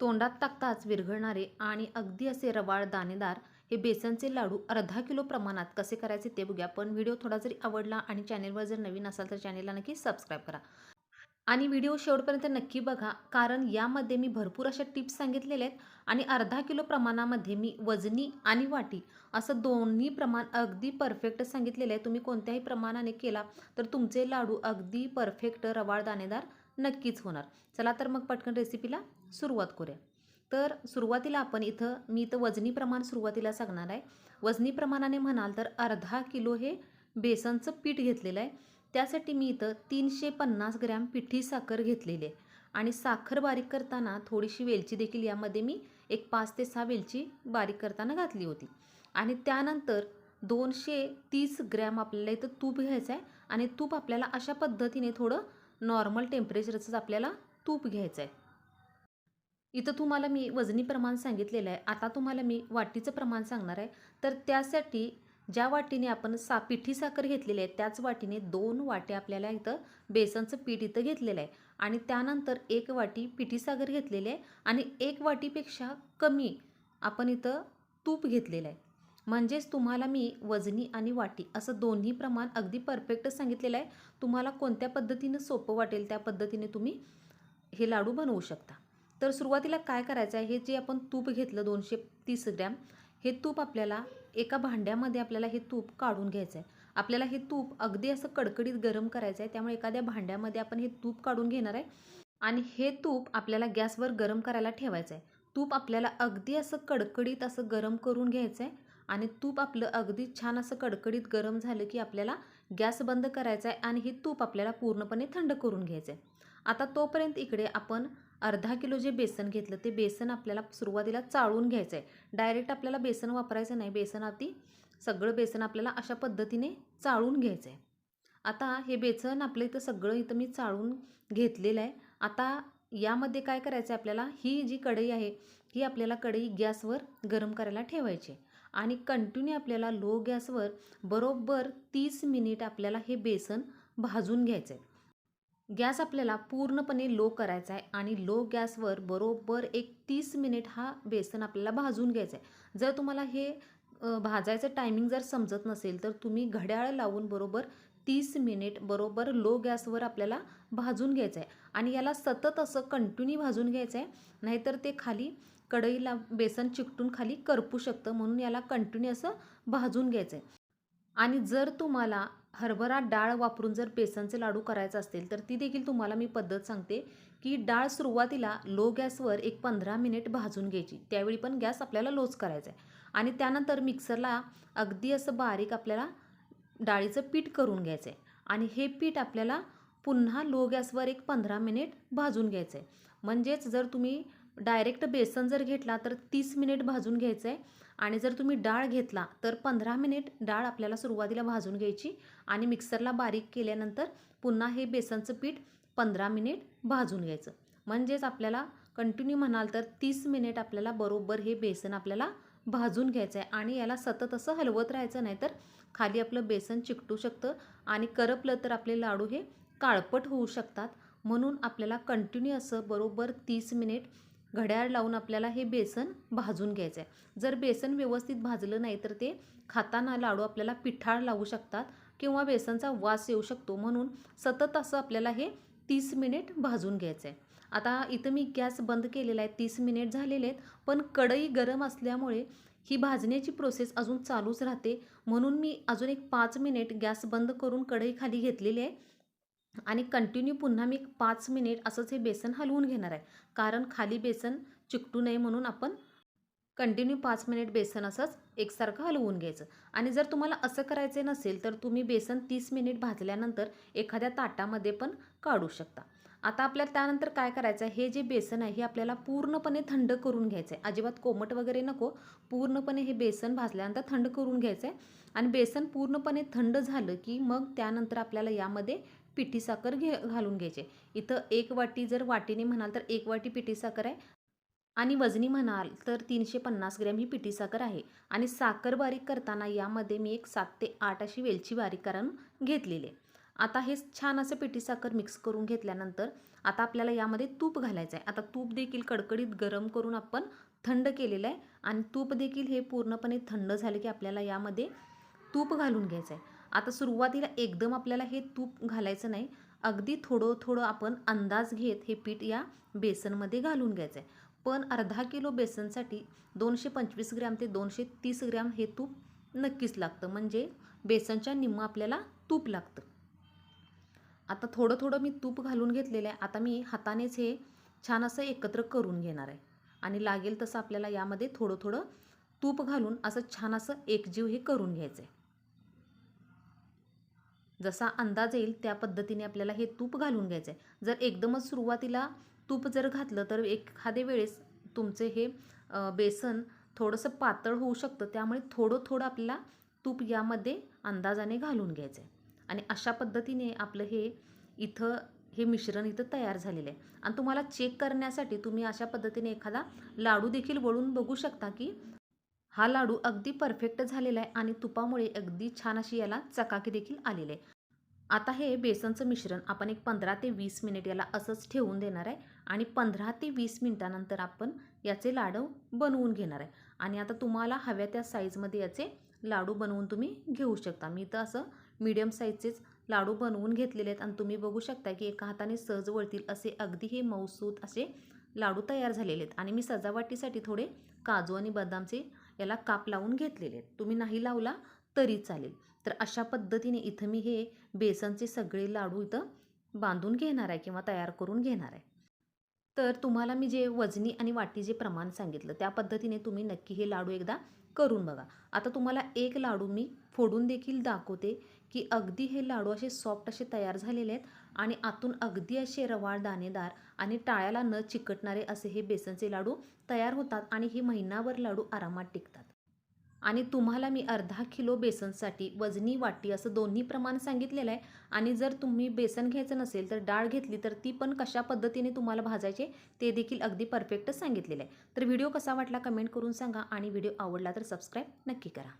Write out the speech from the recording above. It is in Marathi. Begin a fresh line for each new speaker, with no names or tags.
तोंडात टाकताच विरघळणारे आणि अगदी असे रवाळ दाणेदार हे बेसनचे लाडू अर्धा किलो प्रमाणात कसे करायचे ते बघूया. पण व्हिडिओ थोडा जरी आवडला आणि चॅनेलवर जर नवीन असाल तर चॅनेलला नक्की सबस्क्राईब करा. आणि व्हिडिओ शेवटपर्यंत नक्की बघा कारण यामध्ये मी भरपूर अशा टिप्स सांगितलेल्या आहेत आणि अर्धा किलो प्रमाणामध्ये मी वजनी आणि वाटी असं दोन्ही प्रमाण अगदी परफेक्ट सांगितलेलं आहे. तुम्ही कोणत्याही प्रमाणाने केला तर तुमचे लाडू अगदी परफेक्ट रवाळ दाणेदार नक्कीच होणार. चला तर मग पटकन रेसिपीला सुरुवात करूया. तर सुरुवातीला आपण इथं मी इथं वजनी प्रमाण सुरुवातीला सांगणार आहे. वजनी प्रमाणाने म्हणाल तर अर्धा किलो हे बेसनचं पीठ घेतलेलं आहे. त्यासाठी मी इथं तीनशे पन्नास ग्रॅम पिठी साखर घेतलेली आहे. आणि साखर बारीक करताना थोडीशी वेलची देखील यामध्ये मी एक पाच ते सहा वेलची बारीक करताना घातली होती. आणि त्यानंतर दोनशे तीस ग्रॅम आपल्याला इथं तूप घ्यायचं आहे. आणि तूप आपल्याला अशा पद्धतीने थोडं नॉर्मल टेम्परेचरचंच आपल्याला तूप घ्यायचं आहे इथं तुम्हाला मी वजनी प्रमाण सांगितलेलं आहे. आता तुम्हाला मी वाटीचं प्रमाण सांगणार आहे. तर त्यासाठी ज्या वाटीने आपण सा पिठी साखर घेतलेली आहे त्याच वाटीने दोन वाट्या आपल्याला इथं बेसनचं पीठ इथं घेतलेलं आहे. आणि त्यानंतर एक वाटी पिठी साखर घेतलेली आहे. आणि एक वाटीपेक्षा कमी आपण इथं तूप घेतलेलं आहे. म्हणजेच तुम्हाला मी वजनी आणि वाटी असं दोन्ही प्रमाण अगदी परफेक्ट सांगितलेलं आहे. तुम्हाला कोणत्या पद्धतीनं सोपं वाटेल त्या पद्धतीने तुम्ही हे लाडू बनवू शकता. तर सुरुवातीला काय करायचं आहे? हे जे आपण तूप घेतलं दोनशे तीस ग्रॅम हे तूप आपल्याला एका भांड्यामध्ये आपल्याला हे तूप काढून घ्यायचं आहे. आपल्याला हे तूप अगदी असं कडकडीत गरम करायचं आहे त्यामुळे एखाद्या भांड्यामध्ये आपण हे तूप काढून घेणार आहे. आणि हे तूप आपल्याला गॅसवर गरम करायला ठेवायचं आहे. तूप आपल्याला अगदी असं कडकडीत असं गरम करून घ्यायचं आहे. आणि तूप आपलं अगदी छान असं कडकडीत गरम झालं की आपल्याला गॅस बंद करायचा आहे आणि हे तूप आपल्याला पूर्णपणे थंड करून घ्यायचं आहे. आता तोपर्यंत इकडे आपण अर्धा किलो जे बेसन घेतलं ते बेसन आपल्याला सुरुवातीला चाळून घ्यायचं आहे. डायरेक्ट आपल्याला बेसन वापरायचं नाही. बेसन आधी सगळं बेसन आपल्याला अशा पद्धतीने चाळून घ्यायचं आहे. आता हे बेसन आपलं इथं सगळं इथं मी चाळून घेतलेलं आहे. आता यामध्ये काय करायचं आहे आपल्याला? ही जी कढई आहे ही आपल्याला कढई गॅसवर गरम करायला ठेवायची आहे. आणि कंटिन्यू आपल्याला लो गॅसवर बरोबर तीस मिनिट आपल्याला हे बेसन भाजून घ्यायचं आहे गॅस आपल्याला पूर्णपणे लो करायचा आहे आणि लो गॅसवर बरोबर एक तीस मिनिट हा बेसन आपल्याला भाजून घ्यायचा आहे. जर तुम्हाला हे भाजायचं टायमिंग जर समजत नसेल तर तुम्ही घड्याळ लावून बरोबर तीस मिनिट बरोबर लो गॅसवर आपल्याला भाजून घ्यायचं आहे आणि याला सतत असं कंटिन्यू भाजून घ्यायचं आहे नाहीतर ते खाली कढईला बेसन चिकटून खाली करपू शकतं म्हणून याला कंटिन्यू असं भाजून घ्यायचं आहे आणि जर तुम्हाला हरभरा डाळ वापरून जर बेसनचे लाडू करायचं असतील तर ती देखील तुम्हाला मी पद्धत सांगते की डाळ सुरुवातीला लो गॅसवर एक पंधरा मिनिट भाजून घ्यायची. त्यावेळी पण गॅस आपल्याला लोच करायचा आहे आणि त्यानंतर मिक्सरला अगदी असं बारीक आपल्याला डाळीचं पीठ करून घ्यायचं आहे आणि हे पीठ आपल्याला पुन्हा लो गॅसवर एक पंधरा मिनिट भाजून घ्यायचं आहे म्हणजेच जर तुम्ही डायरेक्ट बेसन जर घेतला तर तीस मिनिट भाजून घ्यायचं आहे आणि जर तुम्ही डाळ घेतला तर पंधरा मिनिट डाळ आपल्याला सुरुवातीला भाजून घ्यायची. आणि मिक्सरला बारीक केल्यानंतर पुन्हा हे बेसनचं पीठ पंधरा मिनिट भाजून घ्यायचं. म्हणजेच आपल्याला कंटिन्यू म्हणाल तर तीस मिनिट आपल्याला बरोबर हे बेसन आपल्याला भाजून घ्यायचं आहे आणि याला सतत असं हलवत राहायचं नाही तर खाली आपलं बेसन चिकटू शकतं आणि करपलं तर आपले लाडू हे काळपट होऊ शकतात. म्हणून आपल्याला कंटिन्यू असं बरोबर तीस मिनिट घड्याळ लावून आपल्याला हे बेसन भाजून घ्यायचं आहे जर बेसन व्यवस्थित भाजलं नाही तर ते खाताना लाडू आपल्याला पिठाळ लावू शकतात किंवा बेसनचा वास येऊ शकतो. म्हणून सतत असं आपल्याला हे तीस मिनिट भाजून घ्यायचं आहे आता इथं मी गॅस बंद केलेला आहे. तीस मिनिट झालेले आहेत. पण कढई गरम असल्यामुळे ही भाजण्याची प्रोसेस अजून चालूच राहते. म्हणून मी अजून एक पाच मिनिट गॅस बंद करून कढई खाली घेतलेली आहे. आणि कंटिन्यू पुन्हा मी पाच मिनिट असंच हे बेसन हलवून घेणार आहे. कारण खाली बेसन चिकटू नये म्हणून आपण कंटिन्यू पाच मिनिट बेसन असंच एकसारखं हलवून घ्यायचं. आणि जर तुम्हाला असं करायचं नसेल तर तुम्ही बेसन तीस मिनिट भाजल्यानंतर एखाद्या ताटामध्ये पण काढू शकता. आता आपल्याला त्यानंतर काय करायचं आहे? हे जे बेसन आहे हे आपल्याला पूर्णपणे थंड करून घ्यायचं आहे अजिबात कोमट वगैरे नको. पूर्णपणे हे बेसन भाजल्यानंतर थंड करून घ्यायचं आहे आणि बेसन पूर्णपणे थंड झालं की मग त्यानंतर आपल्याला यामध्ये पिठी साखर घे घालून घ्यायचे. इथं एक वाटी जर वाटीने म्हणाल तर एक वाटी पिठी साखर आहे. आणि वजनी म्हणाल तर तीनशे पन्नास ग्रॅम ही पिठी साखर आहे. आणि साखर बारीक करताना यामध्ये मी एक सात ते आठ अशी वेलची बारीक करून घेतलेली आहे. आता हे छान असं पिठी साखर मिक्स करून घेतल्यानंतर आता आपल्याला यामध्ये तूप घालायचं आहे. आता तूप देखील कडकडीत गरम करून आपण थंड केलेलं आहे. आणि तूप देखील हे पूर्णपणे थंड झाले की आपल्याला यामध्ये तूप घालून घ्यायचं आहे. आता सुरुवातीला एकदम आपल्याला हे तूप घालायचं नाही. अगदी थोडं थोडं आपण अंदाज घेत हे पीठ या बेसनमध्ये घालून घ्यायचं आहे. पण अर्धा किलो बेसनसाठी दोनशे पंचवीस ग्रॅम ते दोनशे तीस ग्रॅम हे तूप नक्कीच लागतं. म्हणजे बेसनच्या निम्मं आपल्याला तूप लागतं. आता थोडं थोडं मी तूप घालून घेतलेलं आहे. आता मी हातानेच हे छान असं एकत्र करून घेणार आहे. आणि लागेल तसं आपल्याला यामध्ये थोडं थोडं तूप घालून असं छान असं एकजीव हे करून घ्यायचं आहे जसा अंदाज येईल त्या पद्धतीने आपल्याला हे तूप घालून घ्यायचं आहे जर एकदमच सुरुवातीला तूप जर घातलं तर एखाद्या वेळेस तुमचे हे बेसन थोडंसं पातळ होऊ शकतं. त्यामुळे थोडं थोडं आपल्याला तूप यामध्ये अंदाजाने घालून घ्यायचं आहे आणि अशा पद्धतीने आपलं हे इथं हे मिश्रण इथं तयार झालेलं आहे. आणि तुम्हाला चेक करण्यासाठी तुम्ही अशा पद्धतीने एखादा लाडू देखील वळून बघू शकता की हा लाडू अगदी परफेक्ट झालेला आहे आणि तुपामुळे अगदी छान अशी याला चकाकी देखील आलेली आहे. आता हे बेसनचं मिश्रण आपण एक पंधरा ते वीस मिनिट याला असंच ठेवून देणार आहे आणि पंधरा ते वीस मिनटानंतर आपण याचे लाडू बनवून घेणार आहे. आणि आता तुम्हाला हव्या त्या साईजमध्ये याचे लाडू बनवून तुम्ही घेऊ शकता. मी तर असं मीडियम साईजचेच लाडू बनवून घेतलेले आहेत. आणि तुम्ही बघू शकता की एका हाताने सहज वळतील असे अगदी हे मऊसूत असे लाडू तयार झालेले आहेत. आणि मी सजावटीसाठी थोडे काजू आणि बदामचे याला काप लावून घेतलेले आहेत. तुम्ही नाही लावला तरी चालेल. तर अशा पद्धतीने इथं मी हे बेसनचे सगळे लाडू इथं बांधून घेणार आहे किंवा तयार करून घेणार आहे. तर तुम्हाला मी जे वजनी आणि वाटी जे प्रमाण सांगितलं त्या पद्धतीने तुम्ही नक्की हे लाडू एकदा करून बघा. आता तुम्हाला एक लाडू मी फोडून देखील दाखवते की अगदी हे लाडू असे सॉफ्ट असे तयार झालेले आहेत आणि आतून अगदी असे रवाळ दाणेदार आणि टाळ्याला न चिकटणारे असे हे बेसनचे लाडू तयार होतात आणि हे महिनाभर लाडू आरामात टिकतात. आणि तुम्हाला मी अर्धा किलो बेसनसाठी वजनी वाटी असं दोन्ही प्रमाण सांगितलेलं आहे आणि जर तुम्ही बेसन घ्यायचं नसेल तर डाळ घेतली तर ती पण कशा पद्धतीने तुम्हाला भाजायचे ते देखील अगदी परफेक्ट सांगितलेलं आहे. तर व्हिडिओ कसा वाटला कमेंट करून सांगा आणि व्हिडिओ आवडला तर सबस्क्राईब नक्की करा.